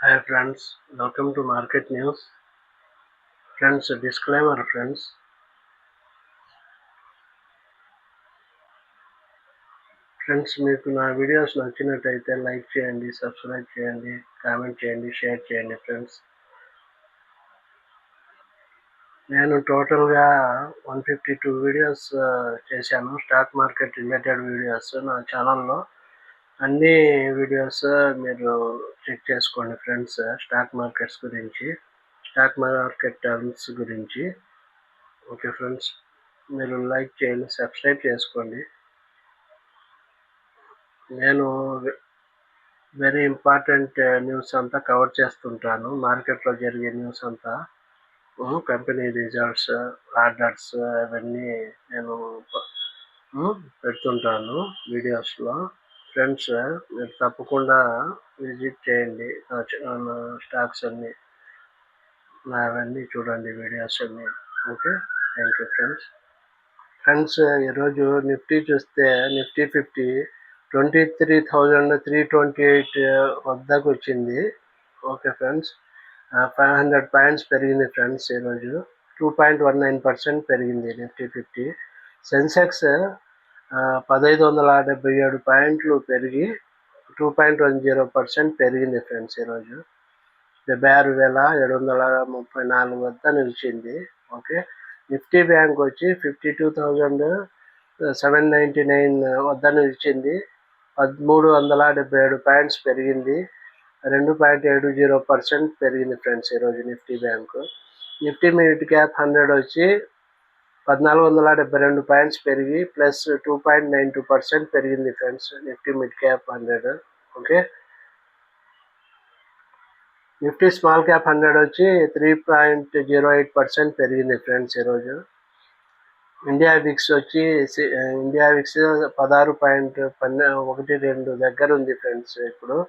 Hi friends welcome to market news friends disclaimer friends friends మీకు నా videos నచ్చినట్టయితే like చేయండి సబ్స్క్రైబ్ చేయండి కామెంట్ చేయండి షేర్ చేయండి ఫ్రెండ్స్ నేను టోటల్గా వన్ ఫిఫ్టీ టూ వీడియోస్ చేశాను. స్టాక్ మార్కెట్ రిలేటెడ్ వీడియోస్ నా ఛానల్లో అన్ని వీడియోస్ మీరు చెక్ చేసుకోండి ఫ్రెండ్స్ స్టాక్ మార్కెట్స్ గురించి స్టాక్ మార్కెట్ టర్మ్స్ గురించి. ఓకే ఫ్రెండ్స్ మీరు లైక్ చేయండి సబ్స్క్రైబ్ చేసుకోండి. నేను వెరీ ఇంపార్టెంట్ న్యూస్ అంతా కవర్ చేస్తుంటాను. మార్కెట్లో జరిగే న్యూస్ అంతా. కంపెనీ రిజల్ట్స్ ఆర్డర్స్ అవన్నీ నేను hmm, పెడుతుంటాను వీడియోస్లో ఫ్రెండ్స్ మీరు తప్పకుండా విజిట్ చేయండి. నా స్టాక్స్ అన్ని నా అవన్నీ చూడండి వీడియోస్ అన్ని. Okay? Thank you friends friends ఈరోజు నిఫ్టీ చూస్తే Nifty fifty twenty three thousand three twenty eight వద్దకు వచ్చింది. Okay friends five hundred points పెరిగింది ఫ్రెండ్స్ ఈరోజు. Two point one nine percent పెరిగింది నిఫ్టీ ఫిఫ్టీ. సెన్సెక్స్ పదహైదు వందల డెబ్బై ఏడు పాయింట్లు పెరిగి two point one zero percent పెరిగింది ఫ్రెండ్స్ ఈరోజు. డెబ్బై ఆరు వేల ఏడు వందల ముప్పై నాలుగు వద్ద నిలిచింది. ఓకే? నిఫ్టీ బ్యాంక్ వచ్చి fifty two thousand seven ninety nine వద్ద నిలిచింది. పదమూడు వందల డెబ్బై ఏడు పాయింట్స్ పెరిగింది. రెండు పాయింట్ ఏడు జీరో పర్సెంట్ పెరిగింది ఫ్రెండ్స్ ఈరోజు Nifty bank. Nifty mid cap hundred వచ్చి పద్నాలుగు వందల డెబ్బై రెండు పాయింట్స్ పెరిగి plus two point nine two percent పెరిగింది friends Nifty mid cap hundred. Okay? Nifty small cap hundred వచ్చి three point zero eight percent పెరిగింది ఫ్రెండ్స్ ఈరోజు. ఇండియా విక్స్ వచ్చి సి- ఇండియా విక్స్ పదహారు పాయింట్ పన్నె ఒకటి రెండు దగ్గర ఉంది ఫ్రెండ్స్ ఇప్పుడు.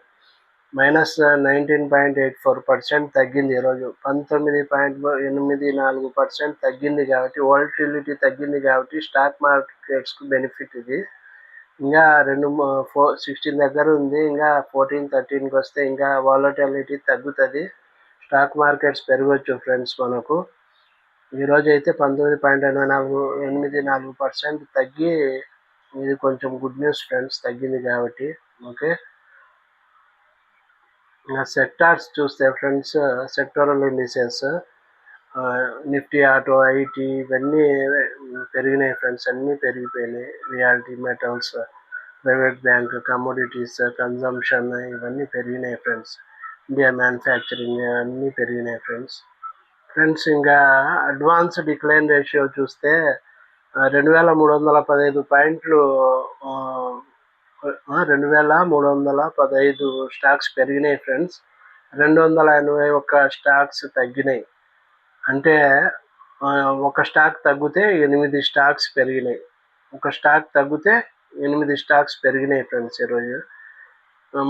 Minus nineteen point eight four percent తగ్గింది ఈరోజు. పంతొమ్మిది పాయింట్ ఎనిమిది నాలుగు పర్సెంట్ తగ్గింది కాబట్టి వాలిటిలిటీ తగ్గింది కాబట్టి స్టాక్ మార్కెట్స్కి బెనిఫిట్ ఇది. ఇంకా రెండు ఫోర్ సిక్స్టీన్ దగ్గర ఉంది. ఇంకా ఫోర్టీన్ థర్టీన్కి వస్తే ఇంకా వాలటిలిటీ తగ్గుతుంది. స్టాక్ మార్కెట్స్ పెరగచ్చు ఫ్రెండ్స్ మనకు. ఈరోజు అయితే పంతొమ్మిది పాయింట్ ఎనభై నాలుగు ఎనిమిది నాలుగు పర్సెంట్ తగ్గి ఇది కొంచెం గుడ్ న్యూస్ ఫ్రెండ్స్ తగ్గింది కాబట్టి ఓకే సెక్టార్స్ చూస్తే friends sectoral indices Nifty auto IT ఇవన్నీ పెరిగినాయి ఫ్రెండ్స్ అన్నీ పెరిగిపోయినాయి. Reality metals private bank commodities consumption ఇవన్నీ పెరిగినాయి ఫ్రెండ్స్. ఇండియా మ్యానుఫ్యాక్చరింగ్ అన్నీ పెరిగినాయి ఫ్రెండ్స్. ఫ్రెండ్స్ ఇంకా అడ్వాన్స్ డిక్లైన్ రేషియో చూస్తే రెండు వేల మూడు వందల పదహైదు పాయింట్లు రెండు వేల మూడు వందల పదహైదు స్టాక్స్ పెరిగినాయి ఫ్రెండ్స్. రెండు వందల ఎనభై ఒక్క స్టాక్స్ తగ్గినాయి. అంటే ఒక స్టాక్ తగ్గితే ఎనిమిది స్టాక్స్ పెరిగినాయి. ఒక స్టాక్ తగ్గితే ఎనిమిది స్టాక్స్ పెరిగినాయి ఫ్రెండ్స్ ఈరోజు.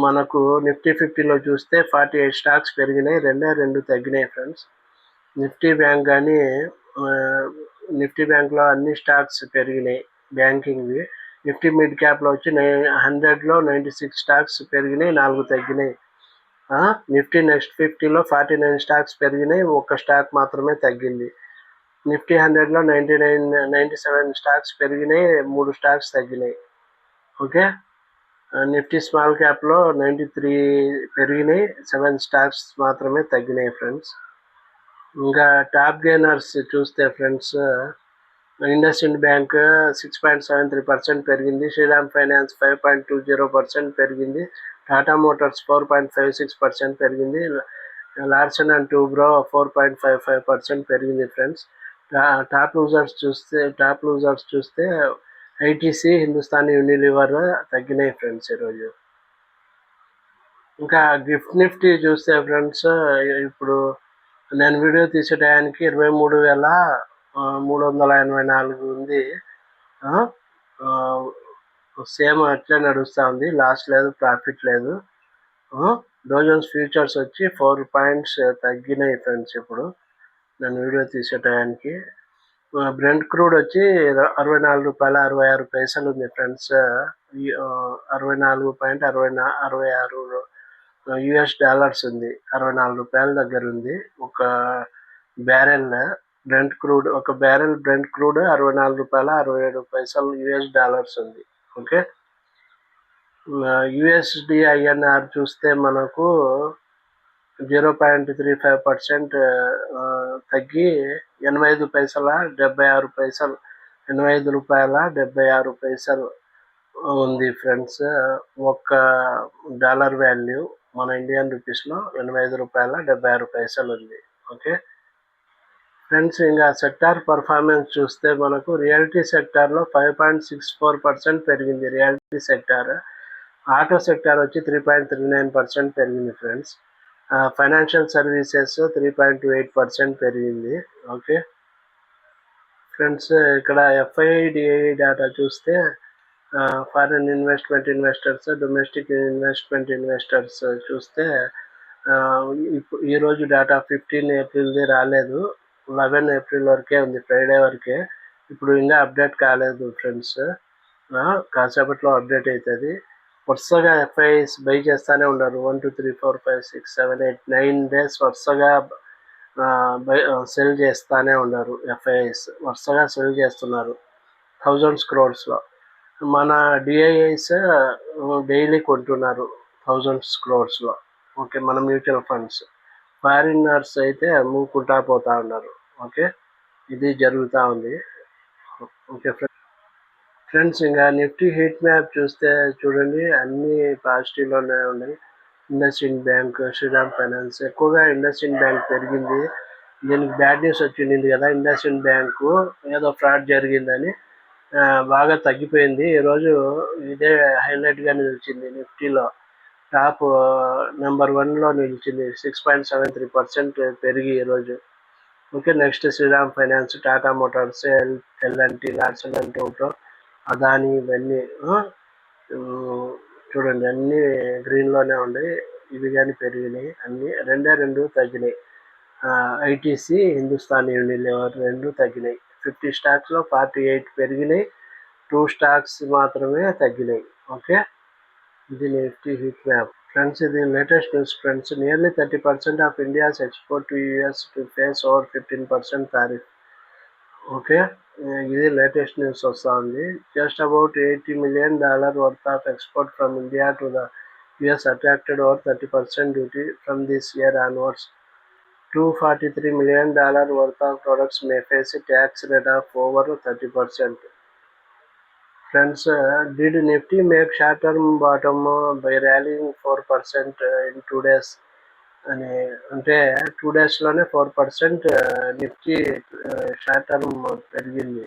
మనకు నిఫ్టీ ఫిఫ్టీలో చూస్తే ఫార్టీ ఎయిట్ స్టాక్స్ పెరిగినాయి. రెండే రెండు తగ్గినాయి ఫ్రెండ్స్. నిఫ్టీ బ్యాంక్ కానీ నిఫ్టీ బ్యాంక్లో అన్ని స్టాక్స్ పెరిగినాయి బ్యాంకింగ్వి. నిఫ్టీ మిడ్ క్యాప్లో వచ్చి నై హండ్రెడ్లో నైంటీ సిక్స్ స్టాక్స్ పెరిగినాయి నాలుగు తగ్గినాయి. నిఫ్టీ నెక్స్ట్ ఫిఫ్టీలో ఫార్టీ నైన్ స్టాక్స్ పెరిగినాయి ఒక్క స్టాక్ మాత్రమే తగ్గింది. నిఫ్టీ హండ్రెడ్లో ninety nine ninety seven stocks పెరిగినాయి మూడు స్టాక్స్ తగ్గినాయి. ఓకే? నిఫ్టీ స్మాల్ క్యాప్లో నైంటీ త్రీ పెరిగినాయి సెవెన్ స్టాక్స్ మాత్రమే తగ్గినాయి ఫ్రెండ్స్. ఇంకా టాప్ గెయినర్స్ చూస్తే friends IndusInd bank six point seven three percent పెరిగింది. Shriram finance five point two zero percent పెరిగింది. Tata motors four point five six percent పెరిగింది. Larsen and Toubro four point five five percent పెరిగింది friends. Top losers చూస్తే top losers చూస్తే ITC Hindustan Unilever తగ్గినాయి friends ఈరోజు. ఇంకా gift Nifty చూస్తే friends ఇప్పుడు నేను వీడియో తీసే టయానికి ఇరవై మూడు వేల మూడు వందల ఎనభై నాలుగు ఉంది. సేమ్ అట్లే నడుస్తూ ఉంది. లాస్ లేదు ప్రాఫిట్ లేదు. డోజన్స్ ఫ్యూచర్స్ వచ్చి ఫోర్ పాయింట్స్ తగ్గినాయి ఫ్రెండ్స్ ఇప్పుడు. నేను వీడియో తీసే టయానికి. బ్రెంట్ క్రూడ్ వచ్చి అరవై నాలుగు రూపాయల అరవై ఆరు పైసలు ఉంది ఫ్రెండ్స్. అరవై నాలుగు పాయింట్ అరవై నా అరవై ఆరు యుఎస్ డాలర్స్ ఉంది. అరవై నాలుగు రూపాయల దగ్గర ఉంది. ఒక బ్యారెల్ బ్రెంట్ క్రూడ్ ఒక బ్యారెల్ బ్రెంట్ క్రూడ్ అరవై నాలుగు రూపాయల అరవై ఏడు పైసలు యుఎస్ డాలర్స్ ఉంది. ఓకే? యుఎస్డి ఐఎన్ఆర్ చూస్తే మనకు zero point three five percent తగ్గి ఎనభై ఐదు పైసల డెబ్బై ఆరు పైసలు ఎనభై ఐదు రూపాయల డెబ్బై ఆరు పైసలు ఉంది ఫ్రెండ్స్. ఒక్క డాలర్ వాల్యూ మన ఇండియన్ రూపీస్లో ఎనభై ఐదు రూపాయల డెబ్బై ఆరు పైసలు ఉంది. ఓకే? ఫ్రెండ్స్ ఇంకా సెక్టార్ పర్ఫార్మెన్స్ చూస్తే మనకు రియాలిటీ సెక్టార్లో five point six four percent పెరిగింది. రియాలిటీ సెక్టార్ ఆటో సెక్టార్ వచ్చి three point three nine percent పెరిగింది friends. Financial services three point two eight percent పెరిగింది. ఓకే? ఫ్రెండ్స్ ఇక్కడ ఎఫ్ఐడిఐ డేటా చూస్తే foreign investment investors domestic investment investors చూస్తే ఇప్పుడు ఈరోజు data fifteen ఏప్రిల్ది రాలేదు. లెవెన్ ఏప్రిల్ వరకే ఉంది ఫ్రైడే వరకే. ఇప్పుడు ఇంకా అప్డేట్ కాలేదు ఫ్రెండ్స్. కాసేపట్లో అప్డేట్ అవుతుంది వరుసగా ఎఫ్ఐఎస్ బై చేస్తూనే ఉన్నారు. One two three four five six seven eight nine days వరుసగా బై సెల్ చేస్తూనే ఉన్నారు ఎఫ్ఐఎస్ వరుసగా సెల్ చేస్తున్నారు. థౌజండ్స్ క్రోడ్స్లో మన డిఐఐస్ డైలీ కొంటున్నారు థౌజండ్స్ క్రోర్స్లో. ఓకే మన మ్యూచువల్ ఫండ్స్. ఫారినర్స్ అయితే అమ్ముకుంటా పోతా ఉన్నారు. ఓకే. ఇది జరుగుతూ ఉంది. ఓకే ఫ్రెండ్స్ ఇంకా నిఫ్టీ హీట్ మ్యాప్ చూస్తే చూడండి అన్ని పాజిటివ్లోనే ఉన్నాయి. Indus Ind bank Shriram finance ఎక్కువగా ఇండస్ ఇండ్ బ్యాంక్ పెరిగింది. దీనికి బ్యాడ్ న్యూస్ వచ్చింది కదా ఇండస్ ఇండ్ బ్యాంకు ఏదో ఫ్రాడ్ జరిగిందని బాగా తగ్గిపోయింది. ఈరోజు ఇదే హైలైట్గా నిలిచింది నిఫ్టీలో టాప్ నెంబర్ వన్లో నిలిచింది. Six point seven three percent పెరిగి ఈరోజు okay next Shriram finance Tata motors L T Larsen and toto Adani ఇవన్నీ చూడండి అన్నీ గ్రీన్లోనే ఉన్నాయి. ఇవి కానీ పెరిగినాయి అన్నీ రెండే రెండు తగ్గినాయి. ఐటీసీ హిందుస్థాన్ యూనిలివర్ రెండు తగ్గినాయి. ఫిఫ్టీ స్టాక్స్లో ఫార్టీ ఎయిట్ పెరిగినాయి. టూ స్టాక్స్ మాత్రమే తగ్గినాయి. ఓకే? ఇది నిఫ్టీ హిట్ మ్యాప్. ఫ్రెండ్స్ ఇది latest news friends nearly thirty percent of India's export to US to face over fifteen percent tariff okay ఇది లేటెస్ట్ న్యూస్ వస్తూ ఉంది just about eighty million dollar worth of export from India to the US attracted over thirty percent duty from this year onwards two forty three million dollar worth of products may face tax rate of over thirty percent friends did Nifty make short term bottom by rallying four percent in two days అని అంటే two డేస్లోనే four percent Nifty short term పెరిగింది.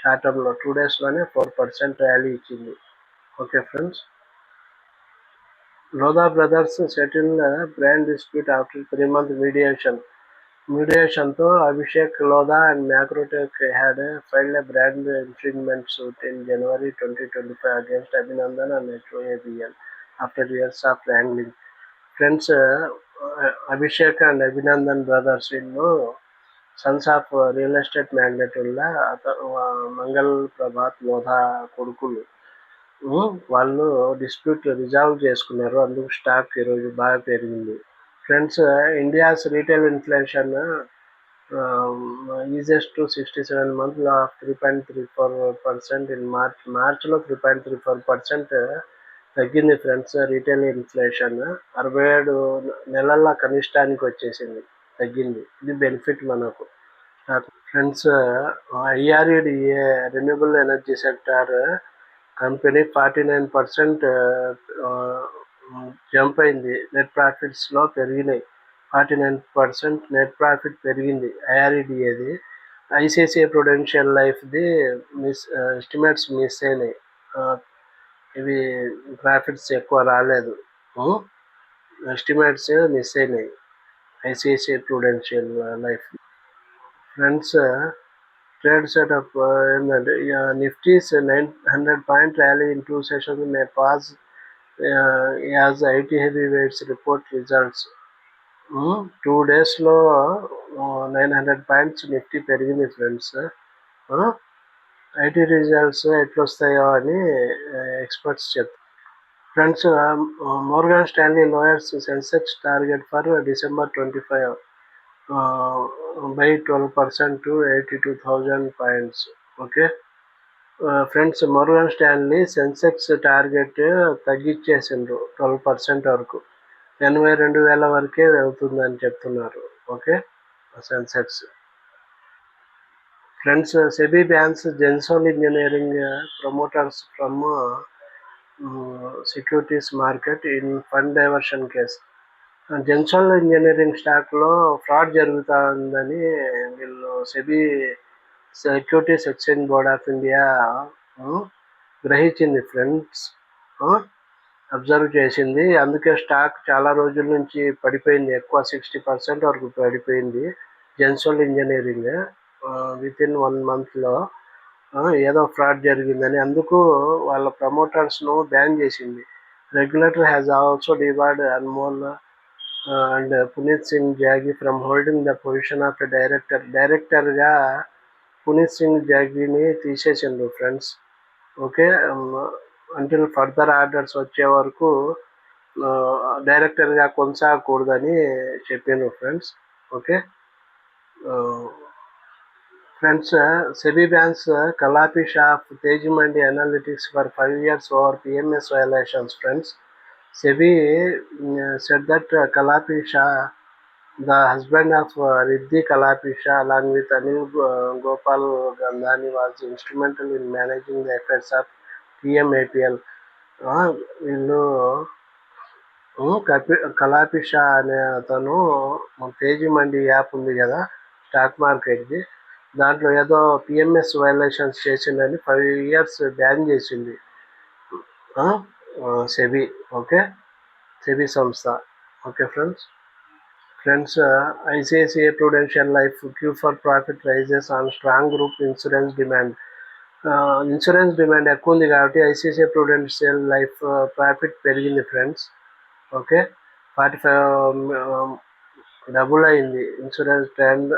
Short టర్మ్లో two డేస్లోనే four percent rally ఇచ్చింది. Okay friends Lodha brothers settle brand dispute after three month mediation మీడియేషన్తో Abhishek Lodha and Macrotech had filed brand infringement suit in January twenty twenty five against Abhinandan and HOABL after years of wrangling friends Abhishek and Abhinandan brothers వీళ్ళు sons of real estate magnet వల్ల మంగళ్ ప్రభాత్ లోధా కొడుకులు. వాళ్ళు dispute resolve చేసుకున్నారు. అందుకు stock ఈరోజు బాగా పెరిగింది. Friends India's retail inflation eases to sixty seven మంత్లో three point three four percent in March మార్చ్లో three point three four percent తగ్గింది ఫ్రెండ్స్ రీటైల్ ఇన్ఫ్లేషన్ అరవై ఏడు నెలల కనిష్టానికి వచ్చేసింది తగ్గింది. ఇది బెనిఫిట్ మనకు. Friends IREDA renewable energy sector company forty nine percent jump అయింది. నెట్ ప్రాఫిట్స్లో పెరిగినాయి. Forty nine percent net profit పెరిగింది ఐఆర్ఈడిఏది ఐసిఐసిఐ ప్రొడెన్షియల్ లైఫ్ది మిస్ ఎస్టిమేట్స్ మిస్ అయినాయి. ఇవి ప్రాఫిట్స్ ఎక్కువ రాలేదు. ఎస్టిమేట్స్ మిస్ అయినాయి. ICICI prudential life friends trade setup ఏంటంటే Nifty's nine hundred point rally in two sessions may pause as IT heavy weights report results two డేస్లో nine hundred points Nifty పెరిగింది friends IT results ఎట్లొస్తాయో అని experts చెప్తారు friends Morgan Stanley lowers Sensex target for December twenty five by twelve percent to eighty two thousand points okay friends Morgan Stanley Sensex target తగ్గించేసిండ్రు twelve percent వరకు. ఎనభై రెండు వేల వరకే వెళ్తుందని చెప్తున్నారు okay? Sensex. Friends SEBI bans Gensol engineering promoters from securities market in fund diversion case. Gensol engineering స్టాక్లో fraud జరుగుతుందని వీళ్ళు SEBI securities exchange board of India గ్రహించింది ఫ్రెండ్స్ అబ్జర్వ్ చేసింది. అందుకే స్టాక్ చాలా రోజుల నుంచి పడిపోయింది. ఎక్కువ సిక్స్టీ పర్సెంట్ వరకు పడిపోయింది. Gensol engineering with in one మంత్లో ఏదో ఫ్రాడ్ జరిగిందని. అందుకు వాళ్ళ ప్రమోటర్స్ను బ్యాన్ చేసింది. Regulator has also debarred Anmol and Puneet Singh Jaggi from holding the position of director డైరెక్టర్గా పునీత్ సింగ్ జాగిని తీసేసిండు friends okay until further orders వచ్చే వరకు డైరెక్టర్గా కొనసాగకూడదని చెప్పాను friends okay friends SEBI bans Kalapi Shah Tej Mandi analytics for five years over PMS violations friends SEBI set that Kalapi Shah the husband of Riddhi Kalapisha along with Ani Gopal Gandhani was instrumental in managing the effects of PMAPL వీళ్ళు కపి కళాపిష అనే అతను తేజీ మండి app ఉంది కదా stock మార్కెట్ది. దాంట్లో ఏదో PMS violations చేసిందని ఫైవ్ ఇయర్స్ బ్యాన్ చేసింది. SEBI okay? సెబి సంస్థ. Okay friends friends ICICI Prudential Life Q four profit rises on strong group insurance demand insurance demand ఎక్కువ ఉంది కాబట్టి ఐసిఐసిఐ ప్రొడెన్షియల్ లైఫ్ ప్రాఫిట్ పెరిగింది friends okay forty five double అయింది. Insurance stand